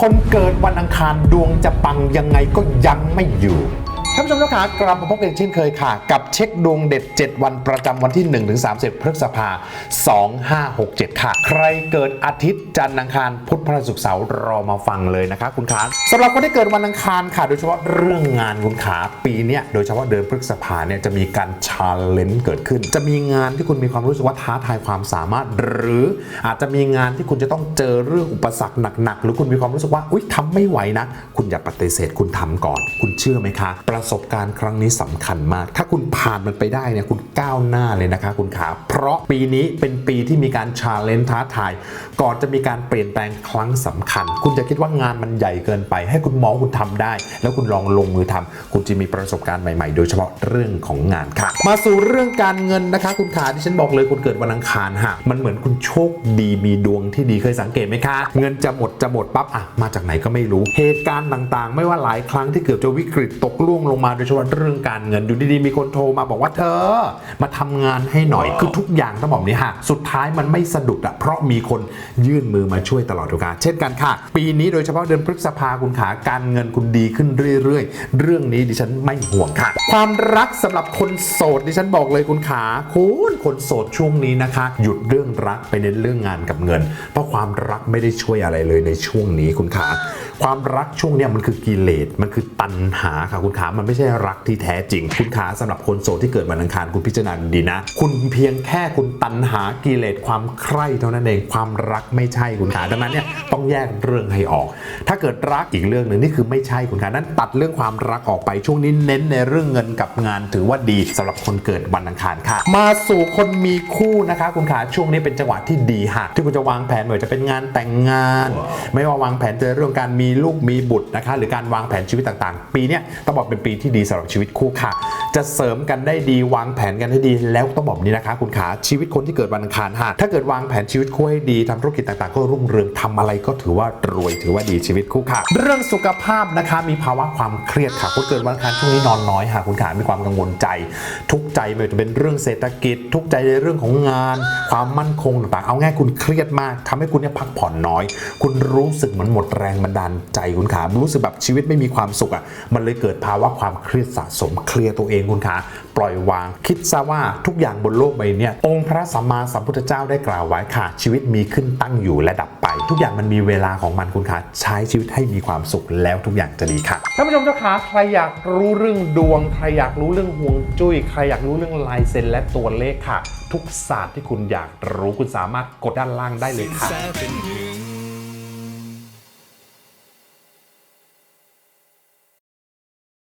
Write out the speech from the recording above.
คนเกิดวันอังคารดวงจะปังยังไงก็ยังไม่อยู่านผู้ชมทุกท่านกลับมาพบกันเช่นเคยค่ะ กับเช็คดวงเด็ด 7 วันประจำวันที่ 1 ถึง 30 พฤษภา 2567 ค่ะ ใครเกิดอาทิตย์จันทร์อังคารพุธพฤหัสศุกร์เสาร์รอมาฟังเลยนะคะคุณขาสำหรับคนที่เกิดวันอังคารค่ะ โดยเฉพาะเรื่องงานคุณขาปีนี้โดยเฉพาะเดือนพฤษภาเนี่ยจะมีการชาเลนจ์เกิดขึ้น จะมีงานที่คุณมีความรู้สึกว่าท้าทายความสามารถ หรืออาจจะมีงานที่คุณจะต้องเจอเรื่องอุปสรรคหนักๆหรือคุณมีความรู้สึกว่าอุ้ยทำไม่ไหวนะ คุณอย่าปฏิเสธคุณทำก่อน คุณเชื่อไหมคะประสบการณ์ครั้งนี้สำคัญมาก ถ้าคุณผ่านมันไปได้เนี่ยคุณก้าวหน้าเลยนะคะ คุณขาเพราะปีนี้เป็นปีที่มีการชาเลนจ์ท้าทาย ก่อนจะมีการเปลี่ยนแปลงครั้งสำคัญ คุณจะคิดว่างานมันใหญ่เกินไป ให้คุณมองคุณทำได้ แล้วคุณลองลงมือทำคุณจะมีประสบการณ์ใหม่ๆ โดยเฉพาะเรื่องของงานค่ะ มาสู่เรื่องการเงินนะคะ คุณขาที่ฉันบอกเลยคุณเกิดวันอังคารฮะมันเหมือนคุณโชคดีมีดวงที่ดีเคยสังเกตไหมคะ เงินจะหมดจะหมดปั๊บอะมาจากไหนก็ไม่รู้เหตุการณ์ต่างๆ ไม่ว่าหลายครั้งที่เกือบจะวิกฤตตกล่วงลงมาโดยเฉพาะเรื่องการเงินอยู่ดีๆมีคนโทรมาบอกว่าเธอ มาทำงานให้หน่อยคือทุกอย่างต้องบอกนี้ฮะสุดท้ายมันไม่สะดุดอะเพราะมีคนยื่นมือมาช่วยตลอดทุกการเช่นกันค่ะ ปีนี้โดยเฉพาะเดือนพฤษภาคุณขาการเงินคุณดีขึ้นเรื่อยๆ เรื่องนี้ดิฉันไม่ห่วงค่ะ ความรักสำหรับคนโสดดิฉันบอกเลยคุณขาคุณคนโสดช่วงนี้นะคะ หยุดเรื่องรักไปเน้นเรื่องงานกับเงิน เพราะความรักไม่ได้ช่วยอะไรเลยในช่วงนี้คุณขาความรักช่วงเนี้ยมันคือกิเลสมันคือตัณหาค่ะคุณขามันไม่ใช่รักที่แท้จริง คุณขาสำหรับคนโสดที่เกิดวันอังคารคุณพิจารณาดีนะ คุณเพียงแค่คุณตัณหากิเลสความใคร่เท่านั้นเองความรักไม่ใช่คุณขาดังนั้นเนี่ยต้องแยกเรื่องให้ออก ถ้าเกิดรักอีกเรื่องหนึ่งนี่คือไม่ใช่คุณขานั้นตัดเรื่องความรักออกไปช่วงนี้เน้นในเรื่องเงินกับงานถือว่าดีสำหรับคนเกิดวันอังคารค่ะ มาสู่คนมีคู่นะคะ คุณขาช่วงนี้เป็นจังหวะที่ดีค่ะที่คุณจะวางแผนไม่ว่าจะเป็นงานแต่งงาน ไม่ว่าวางแผนในเรื่องการมีลูกมีบุตรนะคะ หรือการวางแผนชีวิตต่างๆ ปีนี้ต้องบอกเป็นปีที่ดีสำหรับชีวิตคู่ค่ะ จะเสริมกันได้ดีวางแผนกันให้ดี แล้วต้องบอกนี้นะคะ คุณขาชีวิตคนที่เกิดวันอังคารค่ะถ้าเกิดวางแผนชีวิตคู่ให้ดีทำธุรกิจต่างๆ ก็รุ่งเรืองทำอะไรก็ถือว่ารวยถือว่าดีชีวิตคู่ค่ะ เรื่องสุขภาพนะคะมีภาวะความเครียดค่ะคนเกิดวันอังคารช่วงนี้นอนน้อยค่ะคุณขามีความกังวลใจ ทุกใจไม่ว่าจะเป็นเรื่องเศรษฐกิจ ทุกใจในเรื่องของงาน ความมั่นคงต่างๆเอาง่ายคุณเครียดมากทำให้คุณเนี่ยพักผ่อนน้อย คุณรู้สึกเหมือนหมดแรงบันดาลใจคุณขารู้สึกแบบชีวิตไม่มีความสุขอะมันเลยเกิดภาวะความเครียดสะสมเคลียร์ตัวเองคุณขาปล่อยวางคิดซะว่าทุกอย่างบนโลกใบนี้องค์พระสัมมาสัมพุทธเจ้าได้กล่าวไว้ค่ะ ชีวิตมีขึ้นตั้งอยู่และดับไป ทุกอย่างมันมีเวลาของมันคุณขาใช้ชีวิตให้มีความสุขแล้วทุกอย่างจะดีค่ะท่านผู้ชมเจ้าขาใครอยากรู้เรื่องดวงใครอยากรู้เรื่องห่วงจุ้ยใครอยากรู้เรื่องลายเซ็นและตัวเลขค่ะ ทุกศาสตร์ที่คุณอยากรู้คุณสามารถกดด้านล่างได้เลยค่ะ